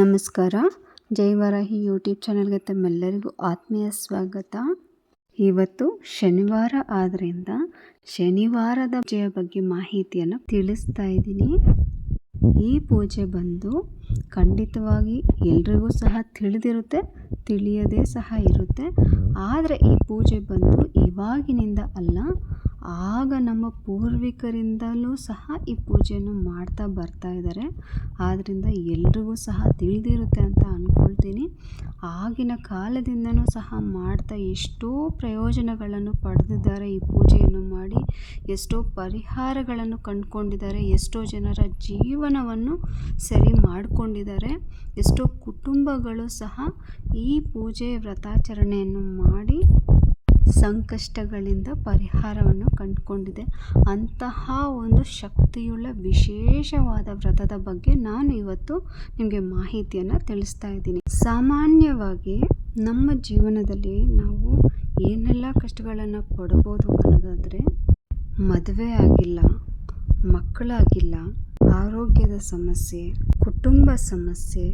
ನಮಸ್ಕಾರ. ಜೈವರಾಹಿ ಯೂಟ್ಯೂಬ್ ಚಾನಲ್ಗೆ ತಮ್ಮೆಲ್ಲರಿಗೂ ಆತ್ಮೀಯ ಸ್ವಾಗತ. ಇವತ್ತು ಶನಿವಾರ ಆದ್ದರಿಂದ ಶನಿವಾರದ ಪೂಜೆಯ ಬಗ್ಗೆ ಮಾಹಿತಿಯನ್ನು ತಿಳಿಸ್ತಾ ಇದ್ದೀನಿ. ಈ ಪೂಜೆ ಬಂದು ಖಂಡಿತವಾಗಿ ಎಲ್ರಿಗೂ ಸಹ ತಿಳಿದಿರುತ್ತೆ, ತಿಳಿಯದೇ ಸಹ ಇರುತ್ತೆ. ಆದರೆ ಈ ಪೂಜೆ ಬಂದು ಇವಾಗಿನಿಂದ ಅಲ್ಲ ಆಗ ನಮ್ಮ ಪೂರ್ವಿಕರಿಂದಲೂ ಸಹ ಈ ಪೂಜೆಯನ್ನು ಮಾಡ್ತಾ ಬರ್ತಾ ಇದ್ದಾರೆ. ಆದ್ದರಿಂದ ಎಲ್ರಿಗೂ ಸಹ ತಿಳಿದಿರುತ್ತೆ ಅಂತ ಅಂದ್ಕೊಳ್ತೀನಿ ಆಗಿನ ಕಾಲದಿಂದನೂ ಸಹ ಮಾಡ್ತಾ ಎಷ್ಟೋ ಪ್ರಯೋಜನಗಳನ್ನು ಪಡೆದಿದ್ದಾರೆ ಈ ಪೂಜೆಯನ್ನು ಮಾಡಿ, ಎಷ್ಟೋ ಪರಿಹಾರಗಳನ್ನು ಕಂಡುಕೊಂಡಿದ್ದಾರೆ, ಎಷ್ಟೋ ಜನರ ಜೀವನವನ್ನು ಸರಿ ಮಾಡಿಕೊಂಡಿದ್ದಾರೆ, ಎಷ್ಟೋ ಕುಟುಂಬಗಳು ಸಹ ಈ ಪೂಜೆ ವ್ರತಾಚರಣೆಯನ್ನು ಮಾಡಿ ಸಂಕಷ್ಟಗಳಿಂದ ಪರಿಹಾರವನ್ನು ಕಂಡುಕೊಂಡಿದೆ. ಅಂತಹ ಒಂದು ಶಕ್ತಿಯುಳ್ಳ, ವಿಶೇಷವಾದ ವ್ರತದ ಬಗ್ಗೆ ನಾನು ಇವತ್ತು ನಿಮಗೆ ಮಾಹಿತಿಯನ್ನು ತಿಳಿಸ್ತಾ ಇದ್ದೀನಿ. ಸಾಮಾನ್ಯವಾಗಿ ನಮ್ಮ ಜೀವನದಲ್ಲಿ ನಾವು ಏನೆಲ್ಲ ಕಷ್ಟಗಳನ್ನು ಪಡ್ಬೋದು ಅನ್ನೋದಾದರೆ, ಮದುವೆ ಆಗಿಲ್ಲ, ಮಕ್ಕಳಾಗಿಲ್ಲ, ಆರೋಗ್ಯದ ಸಮಸ್ಯೆ, ಕುಟುಂಬ ಸಮಸ್ಯೆ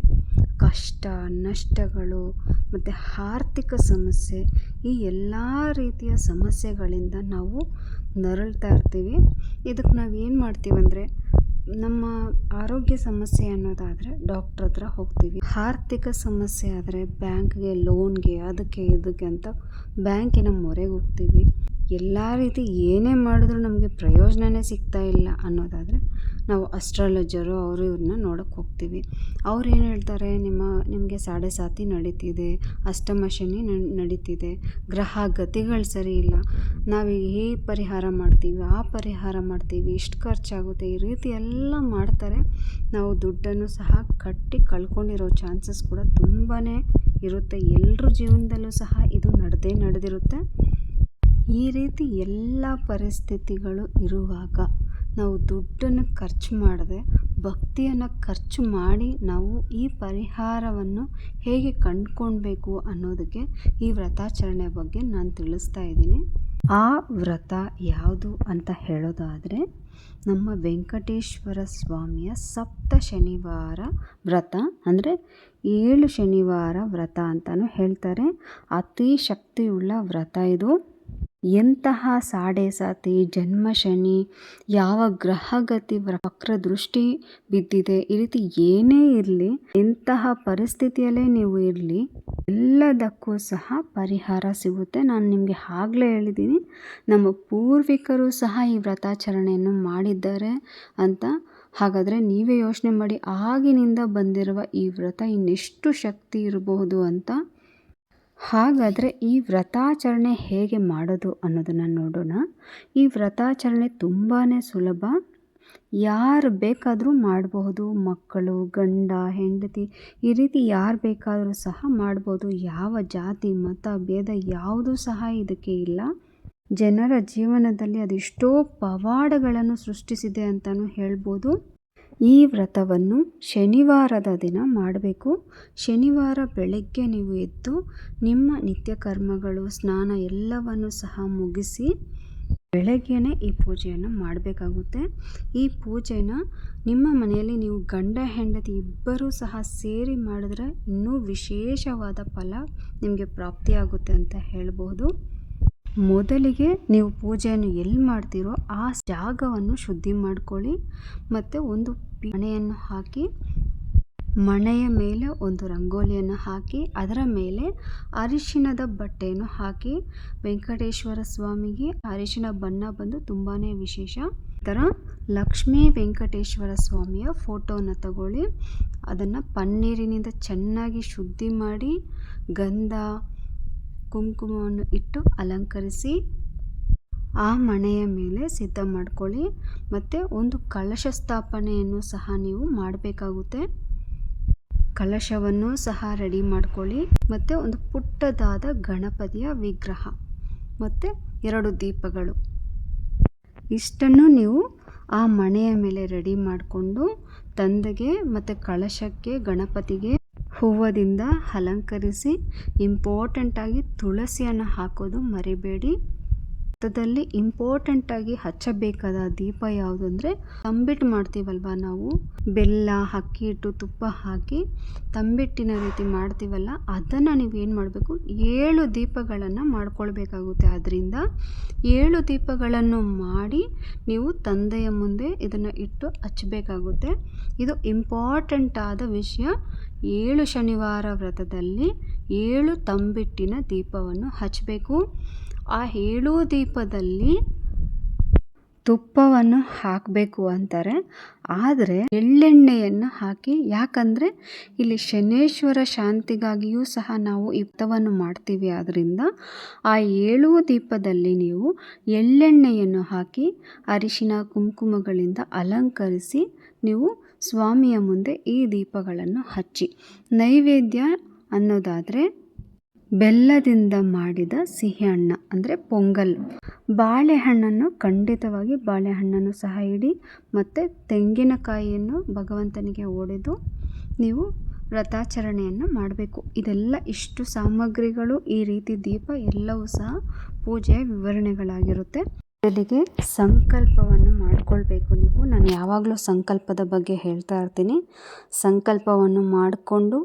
ಕಷ್ಟ, ನಷ್ಟಗಳು, ಮತ್ತು ಆರ್ಥಿಕ ಸಮಸ್ಯೆ ಈ ಎಲ್ಲ ರೀತಿಯ ಸಮಸ್ಯೆಗಳಿಂದ ನಾವು ನರಳ್ತಾ ಇರ್ತೀವಿ. ಇದಕ್ಕೆ ನಾವು ಏನು ಮಾಡ್ತೀವಂದರೆ ನಮ್ಮ ಆರೋಗ್ಯ ಸಮಸ್ಯೆ ಅನ್ನೋದಾದರೆ ಡಾಕ್ಟ್ರ್ ಹತ್ರ ಹೋಗ್ತೀವಿ. ಆರ್ಥಿಕ ಸಮಸ್ಯೆ ಆದರೆ ಬ್ಯಾಂಕ್ಗೆ, ಲೋನ್ಗೆ, ಅದಕ್ಕೆ, ಇದಕ್ಕೆ ಅಂತ ಬ್ಯಾಂಕಿನ ಮೊರೆಗೆ ಹೋಗ್ತೀವಿ. ಎಲ್ಲ ರೀತಿ ಏನೇ ಮಾಡಿದ್ರೂ ನಮಗೆ ಪ್ರಯೋಜನವೇ ಸಿಗ್ತಾ ಇಲ್ಲ ಅನ್ನೋದಾದರೆ ನಾವು ಅಸ್ಟ್ರಾಲಜರು ಅವರು ಇವ್ರನ್ನ ನೋಡೋಕ್ಕೆ ಹೋಗ್ತೀವಿ. ಅವ್ರು ಏನು ಹೇಳ್ತಾರೆ, ನಿಮ್ಮ, ನಿಮಗೆ ಸಾಡೆ ಸಾತಿ ನಡೀತಿದೆ, ಅಷ್ಟಮ ಶನಿ ನಡೀತಿದೆ, ಗ್ರಹ ಗತಿಗಳು ಸರಿ ಇಲ್ಲ, ನಾವು ಈ ಪರಿಹಾರ ಮಾಡ್ತೀವಿ, ಆ ಪರಿಹಾರ ಮಾಡ್ತೀವಿ, ಇಷ್ಟು ಖರ್ಚಾಗುತ್ತೆ, ಈ ರೀತಿ ಎಲ್ಲ ಮಾಡ್ತಾರೆ. ನಾವು ದುಡ್ಡನ್ನು ಸಹ ಕಟ್ಟಿ ಕಳ್ಕೊಂಡಿರೋ ಚಾನ್ಸಸ್ ಕೂಡ ತುಂಬಾ ಇರುತ್ತೆ. ಎಲ್ಲರ ಜೀವನದಲ್ಲೂ ಸಹ ಇದು ನಡೆದೇ ನಡೆದಿರುತ್ತೆ. ಈ ರೀತಿ ಎಲ್ಲ ಪರಿಸ್ಥಿತಿಗಳು ಇರುವಾಗ ನಾವು ದುಡ್ಡನ್ನು ಖರ್ಚು ಮಾಡದೆ, ಭಕ್ತಿಯನ್ನು ಖರ್ಚು ಮಾಡಿ ನಾವು ಈ ಪರಿಹಾರವನ್ನು ಹೇಗೆ ಕಂಡುಕೊಳ್ಬೇಕು ಅನ್ನೋದಕ್ಕೆ ಈ ವ್ರತಾಚರಣೆ ಬಗ್ಗೆ ನಾನು ತಿಳಿಸ್ತಾ ಇದ್ದೀನಿ. ಆ ವ್ರತ ಯಾವುದು ಅಂತ ಹೇಳೋದಾದರೆ, ನಮ್ಮ ವೆಂಕಟೇಶ್ವರ ಸ್ವಾಮಿಯ ಸಪ್ತ ಶನಿವಾರ ವ್ರತ, ಅಂದರೆ ಏಳು ಶನಿವಾರ ವ್ರತ ಅಂತಲೂ ಹೇಳ್ತಾರೆ. ಅತಿ ಶಕ್ತಿಯುಳ್ಳ ವ್ರತ ಇದು. ಎಂತಹ ಸಾಡೆ ಸಾತಿ, ಜನ್ಮ ಶನಿ, ಯಾವ ಗ್ರಹಗತಿ ವಕ್ರ ದೃಷ್ಟಿ ಬಿದ್ದಿದೆ, ಈ ರೀತಿ ಏನೇ ಇರಲಿ, ಎಂತಹ ಪರಿಸ್ಥಿತಿಯಲ್ಲೇ ನೀವು ಇರಲಿ, ಎಲ್ಲದಕ್ಕೂ ಸಹ ಪರಿಹಾರ ಸಿಗುತ್ತೆ. ನಾನು ನಿಮಗೆ ಆಗಲೇ ಹೇಳಿದ್ದೀನಿ ನಮ್ಮ ಪೂರ್ವಿಕರು ಸಹ ಈ ವ್ರತಾಚರಣೆಯನ್ನು ಮಾಡಿದ್ದಾರೆ ಅಂತ. ಹಾಗಾದರೆ ನೀವೇ ಯೋಚನೆ ಮಾಡಿ, ಆಗಿನಿಂದ ಬಂದಿರುವ ಈ ವ್ರತ ಇನ್ನೆಷ್ಟು ಶಕ್ತಿ ಇರಬಹುದು ಅಂತ ಹಾಗಾದರೆ ಈ ವ್ರತಾಚರಣೆ ಹೇಗೆ ಮಾಡೋದು ಅನ್ನೋದನ್ನು ನೋಡೋಣ. ಈ ವ್ರತಾಚರಣೆ ತುಂಬಾ ಸುಲಭ. ಯಾರು ಬೇಕಾದರೂ ಮಾಡಬಹುದು, ಮಕ್ಕಳು, ಗಂಡ, ಹೆಂಡತಿ, ಈ ರೀತಿ ಯಾರು ಬೇಕಾದರೂ ಸಹ ಮಾಡ್ಬೋದು. ಯಾವ ಜಾತಿ, ಮತ, ಭೇದ ಯಾವುದೂ ಸಹ ಇದಕ್ಕೆ ಇಲ್ಲ. ಜನರ ಜೀವನದಲ್ಲಿ ಅದೆಷ್ಟೋ ಪವಾಡಗಳನ್ನು ಸೃಷ್ಟಿಸಿದೆ ಅಂತಲೂ ಹೇಳ್ಬೋದು. ಈ ವ್ರತವನ್ನು ಶನಿವಾರದ ದಿನ ಮಾಡಬೇಕು. ಶನಿವಾರ ಬೆಳಗ್ಗೆ ನೀವು ಎದ್ದು ನಿಮ್ಮ ನಿತ್ಯ ಕರ್ಮಗಳು ಸ್ನಾನ ಎಲ್ಲವನ್ನು ಸಹ ಮುಗಿಸಿ ಬೆಳಗ್ಗೆನೇ ಈ ಪೂಜೆಯನ್ನು ಮಾಡಬೇಕಾಗುತ್ತೆ. ಈ ಪೂಜೆನ ನಿಮ್ಮ ಮನೆಯಲ್ಲಿ ನೀವು ಗಂಡ, ಹೆಂಡತಿ ಇಬ್ಬರೂ ಸಹ ಸೇರಿ ಮಾಡಿದ್ರೆ ಇನ್ನೂ ವಿಶೇಷವಾದ ಫಲ ನಿಮಗೆ ಪ್ರಾಪ್ತಿಯಾಗುತ್ತೆ ಅಂತ ಹೇಳ್ಬೋದು. ಮೊದಲಿಗೆ ನೀವು ಪೂಜೆಯನ್ನು ಎಲ್ಲಿ ಮಾಡ್ತೀರೋ ಆ ಜಾಗವನ್ನು ಶುದ್ಧಿ ಮಾಡ್ಕೊಳ್ಳಿ. ಮತ್ತು ಒಂದು ಮಣೆಯನ್ನು ಹಾಕಿ, ಮಣೆಯ ಮೇಲೆ ಒಂದು ರಂಗೋಲಿಯನ್ನು ಹಾಕಿ, ಅದರ ಮೇಲೆ ಅರಿಶಿಣದ ಬಟ್ಟೆಯನ್ನು ಹಾಕಿ, ವೆಂಕಟೇಶ್ವರ ಸ್ವಾಮಿಗೆ ಅರಿಶಿನ ಬಣ್ಣ ಬಂದು ತುಂಬಾ ವಿಶೇಷ. ಥರ ಲಕ್ಷ್ಮೀ ವೆಂಕಟೇಶ್ವರ ಸ್ವಾಮಿಯ ಫೋಟೋನ ತಗೊಳ್ಳಿ. ಅದನ್ನು ಪನ್ನೀರಿನಿಂದ ಚೆನ್ನಾಗಿ ಶುದ್ಧಿ ಮಾಡಿ, ಗಂಧ ಕುಂಕುಮವನ್ನು ಇಟ್ಟು ಅಲಂಕರಿಸಿ ಆ ಮಣೆಯ ಮೇಲೆ ಸಿದ್ಧ ಮಾಡ್ಕೊಳ್ಳಿ. ಮತ್ತು ಒಂದು ಕಲಶ ಸ್ಥಾಪನೆಯನ್ನು ಸಹ ನೀವು ಮಾಡಬೇಕಾಗುತ್ತೆ. ಕಲಶವನ್ನು ಸಹ ರೆಡಿ ಮಾಡ್ಕೊಳ್ಳಿ. ಮತ್ತು ಒಂದು ಪುಟ್ಟದಾದ ಗಣಪತಿಯ ವಿಗ್ರಹ. ಮತ್ತು ಎರಡು ದೀಪಗಳು. ಇಷ್ಟನ್ನು ನೀವು ಆ ಮಣೆಯ ಮೇಲೆ ರೆಡಿ ಮಾಡಿಕೊಂಡು, ತಂದೆಗೆ ಮತ್ತು ಕಳಶಕ್ಕೆ ಗಣಪತಿಗೆ ಹೂವದಿಂದ ಅಲಂಕರಿಸಿ ಇಂಪಾರ್ಟೆಂಟಾಗಿ ತುಳಸಿಯನ್ನು ಹಾಕೋದು ಮರಿಬೇಡಿ. ಹತ್ತದಲ್ಲಿ ಇಂಪಾರ್ಟೆಂಟಾಗಿ ಹಚ್ಚಬೇಕಾದ ದೀಪ ಯಾವುದು ತಂಬಿಟ್ಟು ಮಾಡ್ತೀವಲ್ವ ನಾವು? ಬೆಲ್ಲ, ಅಕ್ಕಿ ಹಿಟ್ಟು, ತುಪ್ಪ ಹಾಕಿ ತಂಬಿಟ್ಟಿನ ರೀತಿ ಮಾಡ್ತೀವಲ್ಲ, ಅದನ್ನು ನೀವು ಏನು ಮಾಡಬೇಕು? ಏಳು ದೀಪಗಳನ್ನು ಮಾಡ್ಕೊಳ್ಬೇಕಾಗುತ್ತೆ. ಅದರಿಂದ ಏಳು ದೀಪಗಳನ್ನು ಮಾಡಿ ನೀವು ತಂದೆಯ ಮುಂದೆ ಇದನ್ನು ಇಟ್ಟು ಹಚ್ಚಬೇಕಾಗುತ್ತೆ. ಇದು ಇಂಪಾರ್ಟೆಂಟ್ ಆದ ವಿಷಯ. ಏಳು ಶನಿವಾರ ವ್ರತದಲ್ಲಿ ಏಳು ತಂಬಿಟ್ಟಿನ ದೀಪವನ್ನು ಹಚ್ಚಬೇಕು. ಆ ಏಳು ದೀಪದಲ್ಲಿ ತುಪ್ಪವನ್ನು ಹಾಕಬೇಕು ಅಂತಾರೆ. ಆದರೆ ಎಳ್ಳೆಣ್ಣೆಯನ್ನು ಹಾಕಿ, ಯಾಕಂದರೆ ಇಲ್ಲಿ ಶನೇಶ್ವರ ಶಾಂತಿಗಾಗಿಯೂ ಸಹ ನಾವು ಯುಕ್ತವನ್ನು ಮಾಡ್ತೀವಿ. ಆದ್ದರಿಂದ ಆ ಏಳು ದೀಪದಲ್ಲಿ ನೀವು ಎಳ್ಳೆಣ್ಣೆಯನ್ನು ಹಾಕಿ, ಅರಿಶಿನ, ಕುಂಕುಮಗಳಿಂದ ಅಲಂಕರಿಸಿ ನೀವು ಸ್ವಾಮಿಯ ಮುಂದೆ ಈ ದೀಪಗಳನ್ನು ಹಚ್ಚಿ. ನೈವೇದ್ಯ ಅನ್ನೋದಾದರೆ ಬೆಲ್ಲದಿಂದ ಮಾಡಿದ ಸಿಹಿ ಹಣ್ಣು ಅಂದರೆ ಪೊಂಗಲ್. ಬಾಳೆಹಣ್ಣನ್ನು ಖಂಡಿತವಾಗಿ ಬಾಳೆಹಣ್ಣನ್ನು ಸಹ ಇಡಿ, ಮತ್ತು ತೆಂಗಿನಕಾಯಿಯನ್ನು ಭಗವಂತನಿಗೆ ಒಡೆದು ನೀವು ವ್ರತಾಚರಣೆಯನ್ನು ಮಾಡಬೇಕು. ಇದೆಲ್ಲ ಇಷ್ಟು ಸಾಮಗ್ರಿಗಳು, ಈ ರೀತಿ ದೀಪ ಎಲ್ಲವೂ ಸಹ ಪೂಜೆಯ ವಿವರಣೆಗಳಾಗಿರುತ್ತೆ. ಮೊದಲಿಗೆ ಸಂಕಲ್ಪವನ್ನು ಮಾಡಿಕೊಳ್ಬೇಕು ನೀವು. ನಾನು ಯಾವಾಗಲೂ ಸಂಕಲ್ಪದ ಬಗ್ಗೆ ಹೇಳ್ತಾ ಇರ್ತೀನಿ. ಸಂಕಲ್ಪವನ್ನು ಮಾಡಿಕೊಂಡು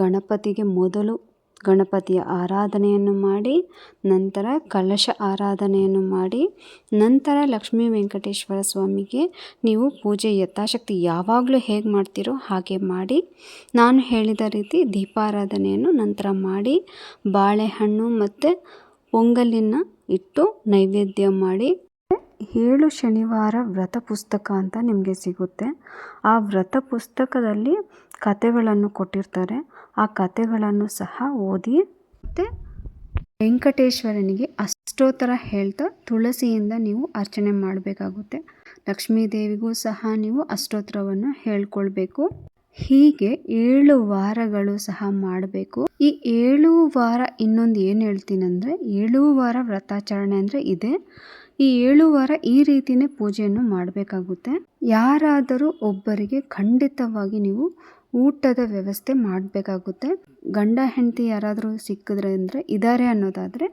ಗಣಪತಿಗೆ ಮೊದಲು ಗಣಪತಿಯ ಆರಾಧನೆಯನ್ನು ಮಾಡಿ, ನಂತರ ಕಲಶ ಆರಾಧನೆಯನ್ನು ಮಾಡಿ, ನಂತರ ಲಕ್ಷ್ಮೀ ವೆಂಕಟೇಶ್ವರ ಸ್ವಾಮಿಗೆ ನೀವು ಪೂಜೆ ಯಥಾಶಕ್ತಿ ಯಾವಾಗಲೂ ಹೇಗೆ ಮಾಡ್ತೀರೋ ಹಾಗೆ ಮಾಡಿ, ನಾನು ಹೇಳಿದ ರೀತಿ ದೀಪಾರಾಧನೆಯನ್ನು ನಂತರ ಮಾಡಿ, ಬಾಳೆಹಣ್ಣು ಮತ್ತು ಪೊಂಗಲಿನ ಇಟ್ಟು ನೈವೇದ್ಯ ಮಾಡಿ. ಏಳು ಶನಿವಾರ ವ್ರತ ಪುಸ್ತಕ ಅಂತ ನಿಮಗೆ ಸಿಗುತ್ತೆ. ಆ ವ್ರತ ಪುಸ್ತಕದಲ್ಲಿ ಕಥೆಗಳನ್ನು ಕೊಟ್ಟಿರ್ತಾರೆ. ಆ ಕಥೆಗಳನ್ನು ಸಹ ಓದಿ ಮತ್ತು ವೆಂಕಟೇಶ್ವರನಿಗೆ ಅಷ್ಟೋತ್ತರ ಹೇಳ್ತಾ ತುಳಸಿಯಿಂದ ನೀವು ಅರ್ಚನೆ ಮಾಡಬೇಕಾಗುತ್ತೆ. ಲಕ್ಷ್ಮೀ ದೇವಿಗೂ ಸಹ ನೀವು ಅಷ್ಟೋತ್ತರವನ್ನು ಹೇಳ್ಕೊಳ್ಬೇಕು. ಹೀಗೆ ಏಳು ವಾರಗಳು ಸಹ ಮಾಡಬೇಕು. ಈ ಏಳು ವಾರ ಇನ್ನೊಂದು ಏನು ಹೇಳ್ತೀನಂದರೆ, ಏಳು ವಾರ ವ್ರತಾಚರಣೆ ಅಂದರೆ ಇದೆ. ಈ ಏಳು ವಾರ ಈ ರೀತಿಯೇ ಪೂಜೆಯನ್ನು ಮಾಡಬೇಕಾಗುತ್ತೆ. ಯಾರಾದರೂ ಒಬ್ಬರಿಗೆ ಖಂಡಿತವಾಗಿ ನೀವು ಊಟದ ವ್ಯವಸ್ಥೆ ಮಾಡಬೇಕಾಗುತ್ತೆ. ಗಂಡ ಹೆಂಡತಿ ಯಾರಾದರೂ ಸಿಕ್ಕಿದ್ರೆ ಅಂದರೆ ಇದ್ದಾರೆ ಅನ್ನೋದಾದರೆ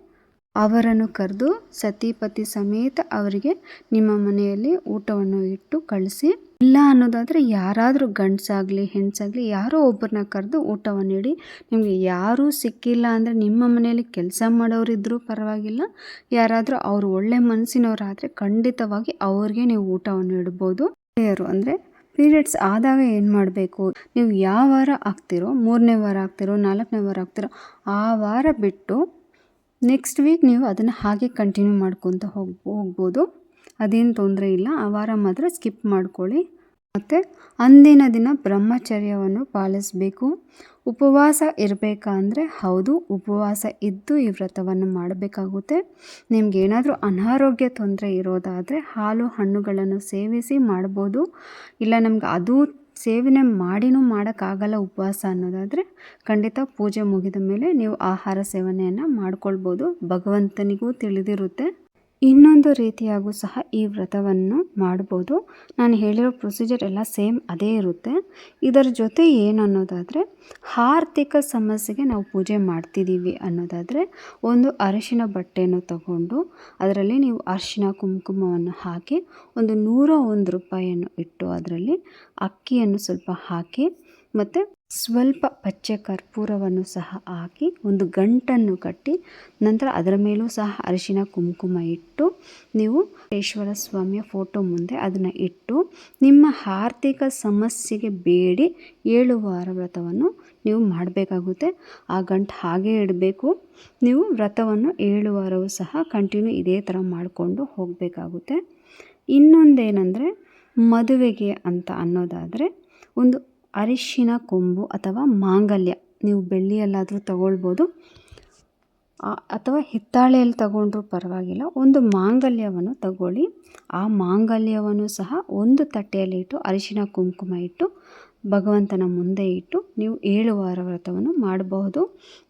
ಅವರನ್ನು ಕರೆದು ಸತಿಪತಿ ಸಮೇತ ಅವರಿಗೆ ನಿಮ್ಮ ಮನೆಯಲ್ಲಿ ಊಟವನ್ನು ಇಟ್ಟು ಕಳಿಸಿ. ಇಲ್ಲ ಅನ್ನೋದಾದರೆ ಯಾರಾದರೂ ಗಂಡಸಾಗಲಿ ಹೆಣ್ಸಾಗಲಿ ಯಾರೋ ಒಬ್ಬರನ್ನ ಕರೆದು ಊಟವನ್ನು ಇಡಿ ನಿಮಗೆ ಯಾರೂ ಸಿಕ್ಕಿಲ್ಲ ಅಂದರೆ ನಿಮ್ಮ ಮನೆಯಲ್ಲಿ ಕೆಲಸ ಮಾಡೋರಿದ್ದರೂ ಪರವಾಗಿಲ್ಲ. ಯಾರಾದರೂ ಅವರು ಒಳ್ಳೆ ಮನಸ್ಸಿನವರಾದರೆ ಖಂಡಿತವಾಗಿ ಅವ್ರಿಗೆ ನೀವು ಊಟವನ್ನು ಇಡ್ಬೋದು ಅಂದರೆ ಪೀರಿಯಡ್ಸ್ ಆದಾಗ ಏನು ಮಾಡಬೇಕು? ನೀವು ಯಾವ ವಾರ ಆಗ್ತಿರೋ, ಮೂರನೇ ವಾರ ಆಗ್ತಿರೋ, ನಾಲ್ಕನೇ ವಾರ ಆಗ್ತಿರೋ, ಆ ವಾರ ಬಿಟ್ಟು ನೆಕ್ಸ್ಟ್ ವೀಕ್ ನೀವು ಅದನ್ನು ಹಾಗೆ ಕಂಟಿನ್ಯೂ ಮಾಡ್ಕೊತ ಹೋಗಿ, ಹೋಗ್ಬೋದು. ಅದೇನು ತೊಂದರೆ ಇಲ್ಲ. ಆ ವಾರ ಮಾತ್ರ ಸ್ಕಿಪ್ ಮಾಡ್ಕೊಳ್ಳಿ. ಮತ್ತು ಅಂದಿನ ದಿನ ಬ್ರಹ್ಮಚರ್ಯವನ್ನು ಪಾಲಿಸಬೇಕು. ಉಪವಾಸ ಇರಬೇಕಾ ಅಂದರೆ ಹೌದು, ಉಪವಾಸ ಇದ್ದು ಈ ವ್ರತವನ್ನು ಮಾಡಬೇಕಾಗುತ್ತೆ. ನಿಮ್ಗೆ ಏನಾದರೂ ಅನಾರೋಗ್ಯ ತೊಂದರೆ ಇರೋದಾದರೆ ಹಾಲು ಹಣ್ಣುಗಳನ್ನು ಸೇವಿಸಿ ಮಾಡ್ಬೋದು. ಇಲ್ಲ ನಮ್ಗೆ ಅದು ಸೇವನೆ ಮಾಡಿನೂ ಮಾಡೋಕ್ಕಾಗಲ್ಲ ಉಪವಾಸ ಅನ್ನೋದಾದರೆ ಖಂಡಿತ ಪೂಜೆ ಮುಗಿದ ಮೇಲೆ ನೀವು ಆಹಾರ ಸೇವನೆಯನ್ನು ಮಾಡ್ಕೊಳ್ಬೋದು. ಭಗವಂತನಿಗೂ ತಿಳಿದಿರುತ್ತೆ. ಇನ್ನೊಂದು ರೀತಿಯಾಗೂ ಸಹ ಈ ವ್ರತವನ್ನು ಮಾಡ್ಬೋದು. ನಾನು ಹೇಳಿರೋ ಪ್ರೊಸೀಜರ್ ಎಲ್ಲ ಸೇಮ್ ಅದೇ ಇರುತ್ತೆ. ಇದರ ಜೊತೆ ಏನು ಅನ್ನೋದಾದರೆ ಆರ್ಥಿಕ ಸಮಸ್ಯೆಗೆ ನಾವು ಪೂಜೆ ಮಾಡ್ತಿದ್ದೀವಿ ಅನ್ನೋದಾದರೆ, ಒಂದು ಅರಿಶಿನ ಬಟ್ಟೆಯನ್ನು ತಗೊಂಡು ಅದರಲ್ಲಿ ನೀವು ಅರಿಶಿನ ಕುಂಕುಮವನ್ನು ಹಾಕಿ ಒಂದು ನೂರ ಒಂದು ರೂಪಾಯಿಯನ್ನು ಇಟ್ಟು ಅದರಲ್ಲಿ ಅಕ್ಕಿಯನ್ನು ಸ್ವಲ್ಪ ಹಾಕಿ ಮತ್ತು ಸ್ವಲ್ಪ ಪಚ್ಚೆ ಕರ್ಪೂರವನ್ನು ಸಹ ಹಾಕಿ ಒಂದು ಗಂಟನ್ನು ಕಟ್ಟಿ ನಂತರ ಅದರ ಮೇಲೂ ಸಹ ಅರಿಶಿನ ಕುಂಕುಮ ಇಟ್ಟು ನೀವು ಈಶ್ವರ ಸ್ವಾಮಿಯ ಫೋಟೋ ಮುಂದೆ ಅದನ್ನು ಇಟ್ಟು ನಿಮ್ಮ ಆರ್ಥಿಕ ಸಮಸ್ಯೆಗೆ ಬೇಡಿ, ಏಳು ವಾರ ವ್ರತವನ್ನು ನೀವು ಮಾಡಬೇಕಾಗುತ್ತೆ. ಆ ಗಂಟು ಹಾಗೆ ಇಡಬೇಕು. ನೀವು ವ್ರತವನ್ನು ಏಳು ವಾರವೂ ಸಹ ಕಂಟಿನ್ಯೂ ಇದೇ ಥರ ಮಾಡಿಕೊಂಡು ಹೋಗಬೇಕಾಗುತ್ತೆ. ಇನ್ನೊಂದೇನೆಂದರೆ ಮದುವೆಗೆ ಅಂತ ಅನ್ನೋದಾದರೆ ಒಂದು ಅರಿಶಿನ, ಕೊಂಬು ಅಥವಾ ಮಾಂಗಲ್ಯ ನೀವು ಬೆಳ್ಳಿಯಲ್ಲಾದರೂ ತಗೊಳ್ಬೋದು. ಅಥವಾ ಹಿತ್ತಾಳೆಯಲ್ಲಿ ತಗೊಂಡ್ರೂ ಪರವಾಗಿಲ್ಲ. ಒಂದು ಮಾಂಗಲ್ಯವನ್ನು ತಗೊಳ್ಳಿ. ಆ ಮಾಂಗಲ್ಯವನ್ನು ಸಹ ಒಂದು ತಟ್ಟೆಯಲ್ಲಿ ಇಟ್ಟು ಅರಿಶಿನ, ಕುಂಕುಮ ಇಟ್ಟು ಭಗವಂತನ ಮುಂದೆ ಇಟ್ಟು ನೀವು ಏಳು ವಾರ ವ್ರತವನ್ನು ಮಾಡಬಹುದು.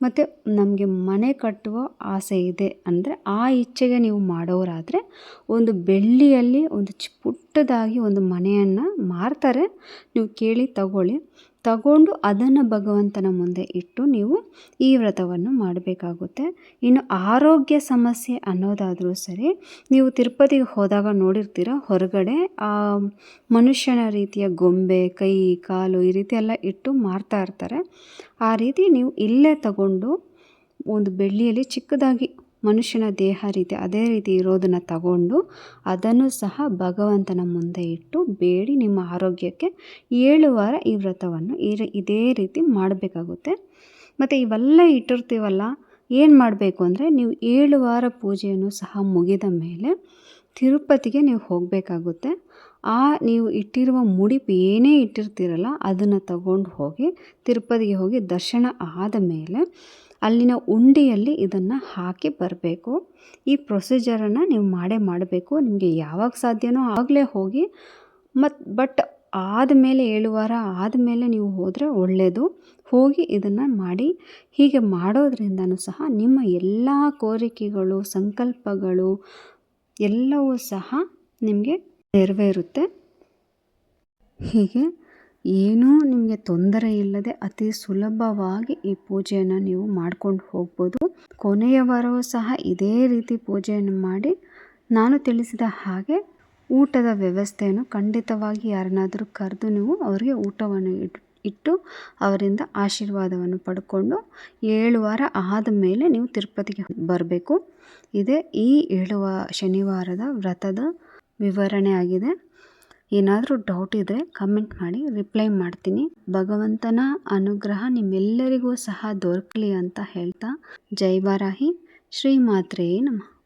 ಮತ್ತು ನಮಗೆ ಮನೆ ಕಟ್ಟುವ ಆಸೆ ಇದೆ ಅಂದರೆ ಆ ಇಚ್ಛೆಗೆ ನೀವು ಮಾಡೋರಾದರೆ ಒಂದು ಬೆಳ್ಳಿಯಲ್ಲಿ ಒಂದು ಚ್ ಪುಟ್ಟದಾಗಿ ಒಂದು ಮನೆಯನ್ನು ಮಾರ್ತಾರೆ. ನೀವು ಕೇಳಿ ತಗೊಳ್ಳಿ. ತಗೊಂಡು ಅದನ್ನು ಭಗವಂತನ ಮುಂದೆ ಇಟ್ಟು ನೀವು ಈ ವ್ರತವನ್ನು ಮಾಡಬೇಕಾಗುತ್ತೆ. ಇನ್ನು ಆರೋಗ್ಯ ಸಮಸ್ಯೆ ಅನ್ನೋದಾದರೂ ಸರಿ, ನೀವು ತಿರುಪತಿಗೆ ಹೋದಾಗ ನೋಡಿರ್ತೀರ, ಹೊರಗಡೆ ಆ ಮನುಷ್ಯನ ರೀತಿಯ ಗೊಂಬೆ, ಕೈ, ಕಾಲು ಈ ರೀತಿ ಎಲ್ಲ ಇಟ್ಟು ಮಾರ್ತಾ ಇರ್ತಾರೆ. ಆ ರೀತಿ ನೀವು ಇಲ್ಲೇ ತಗೊಂಡು ಒಂದು ಬೆಳ್ಳಿಯಲ್ಲಿ ಚಿಕ್ಕದಾಗಿ ಮನುಷ್ಯನ ದೇಹ ರೀತಿ, ಅದೇ ರೀತಿ ಇರೋದನ್ನು ತಗೊಂಡು ಅದನ್ನು ಸಹ ಭಗವಂತನ ಮುಂದೆ ಇಟ್ಟು ಬೇಡಿ, ನಿಮ್ಮ ಆರೋಗ್ಯಕ್ಕೆ ಏಳು ವಾರ ಈ ವ್ರತವನ್ನು ಇದೇ ರೀತಿ ಮಾಡಬೇಕಾಗುತ್ತೆ. ಮತ್ತು ಇವೆಲ್ಲ ಇಟ್ಟಿರ್ತೀವಲ್ಲ, ಏನು ಮಾಡಬೇಕು ಅಂದರೆ ನೀವು ಏಳು ವಾರ ಪೂಜೆಯನ್ನು ಸಹ ಮುಗಿದ ಮೇಲೆ ತಿರುಪತಿಗೆ ನೀವು ಹೋಗಬೇಕಾಗುತ್ತೆ. ಆ ನೀವು ಇಟ್ಟಿರುವ ಮುಡಿಪು ಏನೇ ಇಟ್ಟಿರ್ತೀರಲ್ಲ, ಅದನ್ನು ತಗೊಂಡು ಹೋಗಿ ತಿರುಪತಿಗೆ ಹೋಗಿ ದರ್ಶನ ಆದ ಮೇಲೆ ಅಲ್ಲಿನ ಉಂಡೆಯಲ್ಲಿ ಇದನ್ನು ಹಾಕಿ ಬರಬೇಕು. ಈ ಪ್ರೊಸೀಜರನ್ನು ನೀವು ಮಾಡೇ ಮಾಡಬೇಕು. ನಿಮಗೆ ಯಾವಾಗ ಸಾಧ್ಯನೋ ಆಗಲೇ ಹೋಗಿ. ಮತ್ತು ಬಟ್ ಆದಮೇಲೆ ಏಳು ವಾರ ಆದಮೇಲೆ ನೀವು ಹೋದರೆ ಒಳ್ಳೆಯದು ಹೋಗಿ ಇದನ್ನು ಮಾಡಿ. ಹೀಗೆ ಮಾಡೋದ್ರಿಂದನೂ ಸಹ ನಿಮ್ಮ ಎಲ್ಲ ಕೋರಿಕೆಗಳು, ಸಂಕಲ್ಪಗಳು ಎಲ್ಲವೂ ಸಹ ನಿಮಗೆ ನೆರವೇರುತ್ತೆ. ಹೀಗೆ ಏನೂ ನಿಮಗೆ ತೊಂದರೆ ಇಲ್ಲದೆ ಅತಿ ಸುಲಭವಾಗಿ ಈ ಪೂಜೆಯನ್ನು ನೀವು ಮಾಡ್ಕೊಂಡು ಹೋಗ್ಬೋದು. ವಾರವೂ ಸಹ ಇದೇ ರೀತಿ ಪೂಜೆಯನ್ನು ಮಾಡಿ ನಾನು ತಿಳಿಸಿದ ಹಾಗೆ ಊಟದ ವ್ಯವಸ್ಥೆಯನ್ನು ಖಂಡಿತವಾಗಿ ಯಾರನ್ನಾದರೂ ಕರೆದು ನೀವು ಅವರಿಗೆ ಊಟವನ್ನು ಇಟ್ಟು ಇಟ್ಟು ಅವರಿಂದ ಆಶೀರ್ವಾದವನ್ನು ಪಡ್ಕೊಂಡು ಏಳು ವಾರ ಆದ ಮೇಲೆ ನೀವು ತಿರುಪತಿಗೆ ಬರಬೇಕು. ಇದೇ ಈ ಏಳುವ ಶನಿವಾರದ ವ್ರತದ ವಿವರಣೆ ಆಗಿದೆ. ಏನಾದರೂ ಡೌಟ್ ಇದ್ದರೆ ಕಮೆಂಟ್ ಮಾಡಿ ರಿಪ್ಲೈ ಮಾಡ್ತೀನಿ. ಭಗವಂತನ ಅನುಗ್ರಹ ನಿಮ್ಮೆಲ್ಲರಿಗೂ ಸಹ ದೊರಕಲಿ ಅಂತ ಹೇಳ್ತಾ, ಜೈ ಶ್ರೀ ಮಾತ್ರೇ ನಮಃ.